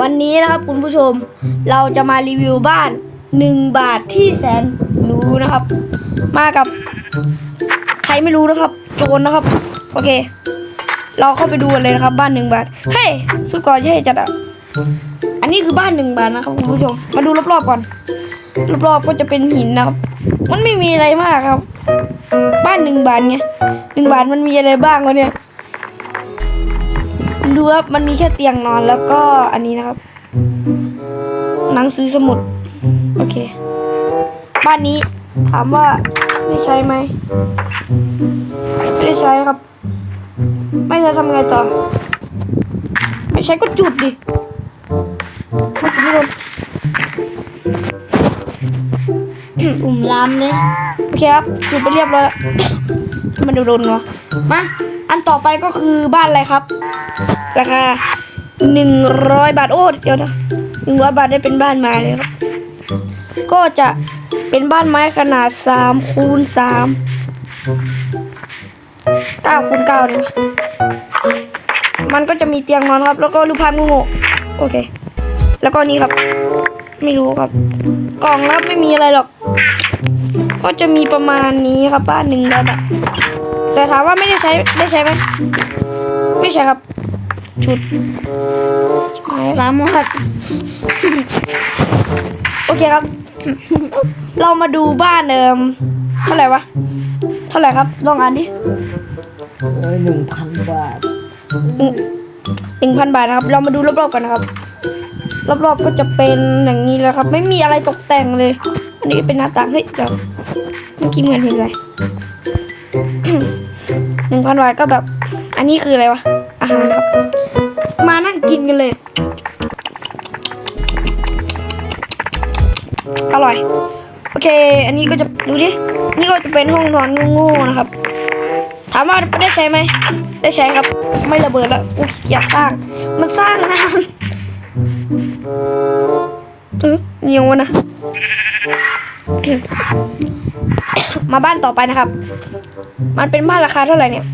วันนี้นะครับคุณผู้ชมเราจะมารีวิวบ้าน 1 บาทที่แสนรู้นะครับ มากับใครไม่รู้นะครับโจรนะครับ โอเค เราเข้าไปดูกันเลยนะครับบ้านหนึ่งบาทเฮ้ยสุดก่อนเท่จัดอะอันนี้คือบ้านหนึ่งบาทนะครับคุณผู้ชมมาดูรอบๆก่อนรอบๆก็จะเป็นหินนะครับ มันไม่มีอะไรมากครับ บ้านหนึ่งบาทไงหนึ่งบาทมันมีอะไรบ้างวะเนี่ย ดูครับมันมีแค่เตียงนอนแล้วก็อันนี้นะครับ หนังสือสมุด โอเค บ้านนี้ถามว่าได้ใช้ไหมไม่ได้ใช้ครับ ไม่ใช้ทำไงต่อ ไม่ใช้ก็จุดดิไม่จุดไม่โดนอุ่มลามเลยโอเคครับจุดไปเรียบร้อยแล้วมันโดนๆเนาะมา อันต่อไปก็คือบ้านอะไรครับ ราคาหนึ่งร้อยบาทโอ้เดี๋ยวนะหนึ่งร้อยบาทได้เป็นบ้านไม้เลยครับ ก็จะเป็นบ้านไม้ขนาดสามคูณสามเก้าคูณเก้าเลยมันก็จะมีเตียงนอนครับ แล้วก็รูปภาพงูๆโอเค แล้วก็นี่ครับ ไม่รู้ครับ กล่องรับไม่มีอะไรหรอก ก็จะมีประมาณนี้ครับบ้านหนึ่งร้อยบ แต่ถามว่าไม่ได้ใช้ได้ใช้ไหมไม่ใช่ครับ ชุดใช่ลามหมดโอเคครับ เรามาดูบ้านเดิมเท่าไหร่วะ เท่าไหร่ครับ ลองอ่านดิเอ้ยหนึ่งพันบาทหนึ่งพันบาทนะครับ เรามาดูรอบๆกันนะครับ รอบๆก็จะเป็นอย่างนี้แล้วครับ ไม่มีอะไรตกแต่งเลย อันนี้เป็นหน้าต่างเฮ้ยเดี๋ยวเมื่อกี้เหมือนเห็นอะไรหนึ่ งพันบาทก็แบบ อันนี้คืออะไรวะ อาหารครับ มานั่งกินกันเลย อร่อย โอเค อันนี้ก็จะดูดิ นี่ก็จะเป็นห้องนอนง่ๆนะครับ ถามว่าได้ใช้ไหม ได้ใช้ครับ ไม่ระเบิดแล้วกูขี้เกียจสร้าง มันสร้างนานเออเงียวนะ มาบ้านต่อไปนะครับ มันเป็นบ้านราคาเท่าไหร่เนี่ย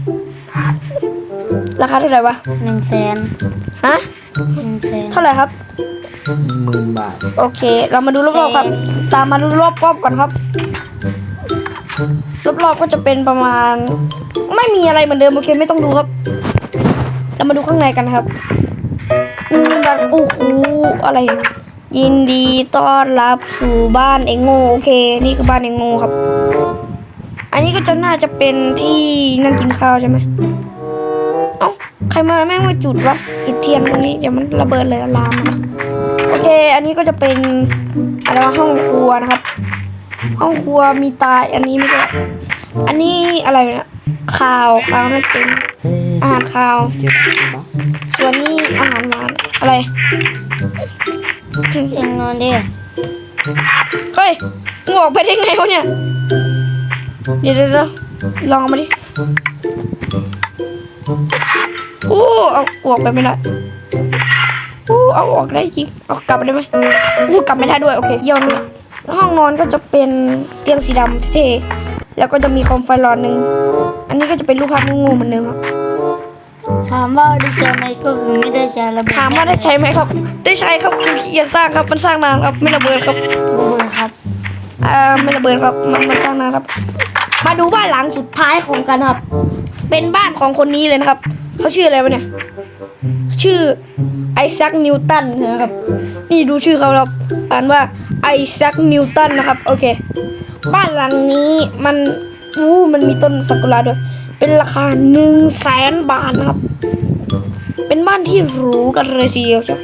ราคาเท่าไหร่วะหนึ่งแสนฮะหนึ่งแสนเท่าไหร่ครับหมื่นบาท โอเค เรามาดูรอบๆครับ ตามมาดูรอบๆก่อนครับ รอบๆก็จะเป็นประมาณ ไม่มีอะไรเหมือนเดิมโอเคไม่ต้องดูครับ เรามาดูข้างในกันครับอืมแบบโอ้โหอะไร ยินดีต้อนรับสู่บ้านเองโง่โอเค นี่คือบ้านเองโง่ครับ อันนี้ก็จะน่าจะเป็นที่นั่งกินข้าวใช่ไหมเอ้าใครมาแม่งมาจุดวะจุดเทียนตรงนี้เดี๋ยวมันระเบิดเลยอลามนะโอเค อันนี้ก็จะเป็นอะไรวะห้องครัวนะครับ ห้องครัวมีตายอันนี้ไม่ใช่อันนี้อะไรนี่ยข้าวข้าวนั่เป็นอาหารข้าวส่วนนี้อาหารหวานอะไร เตียงนอนดิเฮ้ยมึงออกไปได้ไงวะเนี่ย เดี๋ยวเดี๋ยวลองมาดิโอ้เอาออกไปไม่ได้โอ้เอาออกได้จริงเอากลับไปได้ไหมโอ้กลับไม่ได้ด้วยโอเคเยี่ยมเลยห้องนอนก็จะเป็นเตียงสีดำเท่แล้วก็จะมีโคมไฟหลอดหนึ่ง อันนี้ก็จะเป็นรูปภาพงูเหมือนเดิมครับ ถามว่าได้ใช้ไหมก็คือไม่ได้ใช้ระเบิดถามว่าได้ใช้ไหมครับ ได้ใช้ครับคือขี้เกียจสร้างครับ มันสร้างนานครับ ไม่ระเบิดครับระเบิดครับอ่าไม่ระเบิดครับ มันมันสร้างนานครับ มาดูบ้านหลังสุดท้ายของกันครับ เป็นบ้านของคนนี้เลยนะครับ เขาชื่ออะไรวะเนี่ย ชื่อไอแซคนิวตันนะครับ นี่ดูชื่อเขาครับอ่านว่าไอแซคนิวตันนะครับ โอเค บ้านหลังนี้มันอู้มันมีต้นซากุระด้วย เป็นราคาหนึ่งแสนบาทนะครับ เป็นบ้านที่หรูกันเลยทีเดียวจ้ะ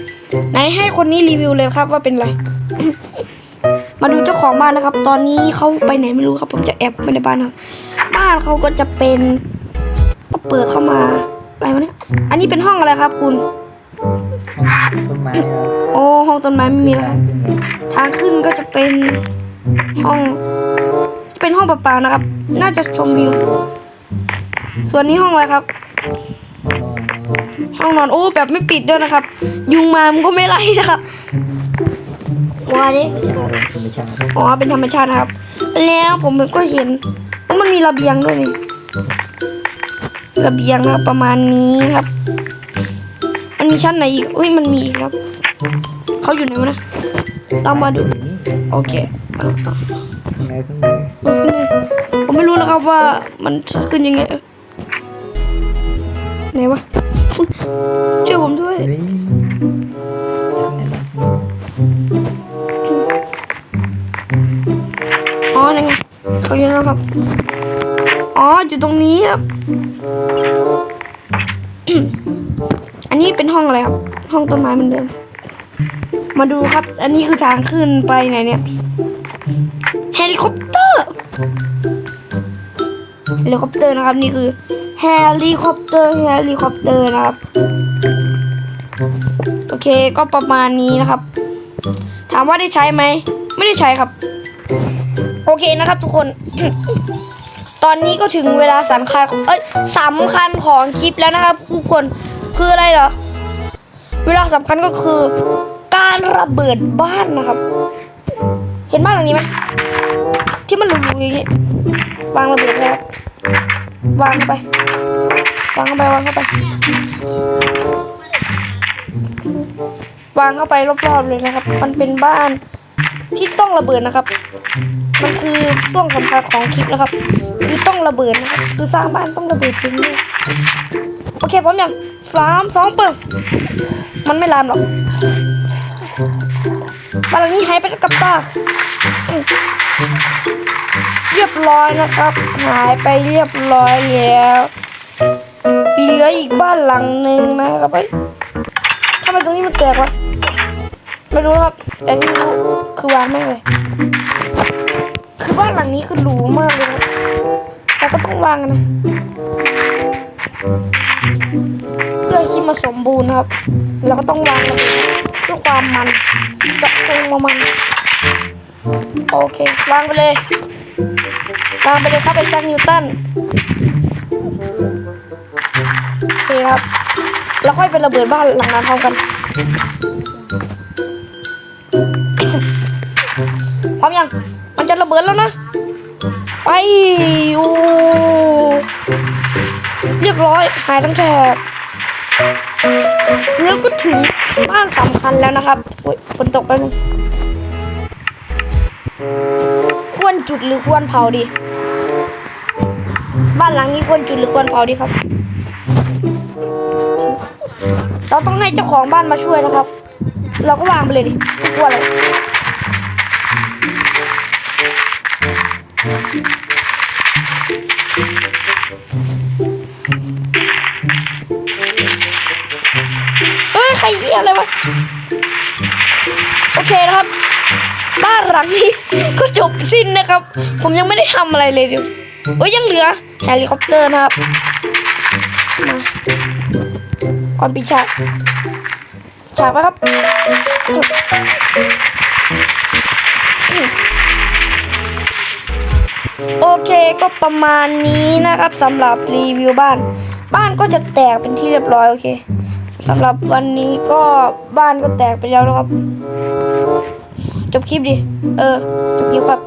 ไหนให้คนนี้รีวิวเลยครับว่าเป็นไร มาดูเจ้าของบ้านนะครับ ตอนนี้เขาไปไหนไม่รู้ครับ ผมจะแอบเข้าไปในบ้านครับบ้านเขาก็จะเป็นเปิดเข้ามาอะไรวะเนี่ย อันนี้เป็นห้องอะไรครับ คุณ ต้นไม้ครับโอ้ห้องต้นไม้ไม่มีแล้วครับทางขึ้นก็จะเป็นห้อง เป็นห้องเปล่าๆนะครับ น่าจะชมวิว ส่วนนี้ห้องอะไรครับ ห้องนอนโอ้แบบไม่ปิดด้วยนะครับ ยุงมามันก็ไม่ไล่นะครับว่าดิไม่ใช่ไม่ใช่อ๋อเป็นธรรมชาตินะครับ แล้วผมก็เห็นว่ามันมีระเบียงด้วยนี่ระเบียงนะครับประมาณนี้ครับ มันมีชั้นไหนอีกอุ้ยมันมีอีกครับเขาอยู่ไหนวะนะเรามาดูนี่โอเคอะอะตรงไหนตรงไหนเอาขึ้นเลยผมไม่รู้นะครับว่ามันขึ้นยังไงเออ ไหนวะอุ๊ยช่วยผมด้วยนี่ทำไงบ้างอ๋อนั่นไงเขาอยู่นั่นครับ อ๋ออยู่ตรงนี้ครับ อันนี้เป็นห้องอะไรครับ ห้องต้นไม้เหมือนเดิม มาดูครับ อันนี้คือทางขึ้นไปไหนเนี่ย เฮลิคอปเตอร์ เฮลิคอปเตอร์นะครับนี่คือเฮลิคอปเตอร์เฮลิคอปเตอร์นะครับ โอเคก็ประมาณนี้นะครับ ถามว่าได้ใช้ไหม ไม่ได้ใช้ครับ โอเคนะครับทุกคน ตอนนี้ก็ถึงเวลาสำคัญเอ้ยสำคัญของคลิปแล้วนะครับทุกคนคืออะไรเหรอ เวลาสำคัญก็คือ การระเบิดบ้านนะครับ เห็นบ้านหลังนี้ไหมที่มันหลุมๆอย่างนี้วางระเบิดเลยครับ วางเข้าไป วางเข้าไปวางเข้าไป วางเข้าไปรอบๆเลยนะครับ มันเป็นบ้านที่ต้องระเบิดนะครับ มันคือช่วงสำคัญของคลิปนะครับ คือต้องระเบิดนะครับคือสร้างบ้านต้องระเบิดจริงด้วยโอเคพร้อมยังสามสองเปิดมันไม่ลามหรอกบ้านหลังนี้หายไปกับตา เรียบร้อยนะครับ หายไปเรียบร้อยแล้ว เหลืออีกบ้านหลังหนึ่งนะครับเฮ้ทำไมตรงนี้มันแตกวะไม่รู้ครับแต่ที่รู้คือวางแม่งเลย คือบ้านหลังนี้คือหรูมากเลยแต่ก็ต้องวางนะเพื่อให้คลิปมาสมบูรณ์ครับ แล้วก็ต้องวางเพื่อความมันเจาะจงมามันโอเควางไปเลย วางไปเลยครับไอแซคนิวตันโอเคครับ แล้วค่อยไประเบิดบ้านหลังนั้นพร้อมกัน พร้อมยัง มันจะระเบิดแล้วนะ ไปโอ้เรียบร้อย หายทั้งแถบแล้วก็ถึงบ้านสำคัญแล้วนะครับโอ้ยฝนตกไปนึง รจุดหรือควรเผาดี บ้านหลังนี้ควรจุดหรือควรเผาดีครับ เราต้องให้เจ้าของบ้านมาช่วยนะครับ เราก็วางไปเลยดิกลัวอะไร ลังนี้ก็จบสิ้นนะครับ ผมยังไม่ได้ทำอะไรเลยเดี๋ยวเอ้ยยังเหลือเฮลิคอปเตอร์นะครับมาก่อนปีฉากฉากไปครับโอเคก็ประมาณนี้นะครับสำหรับรีวิวบ้าน บ้านก็จะแตกเป็นที่เรียบร้อยโอเคสำหรับวันนี้ก็บ้านก็แตกไปแล้วนะครับ จบคลิปดิ เออ จบคลิปครับ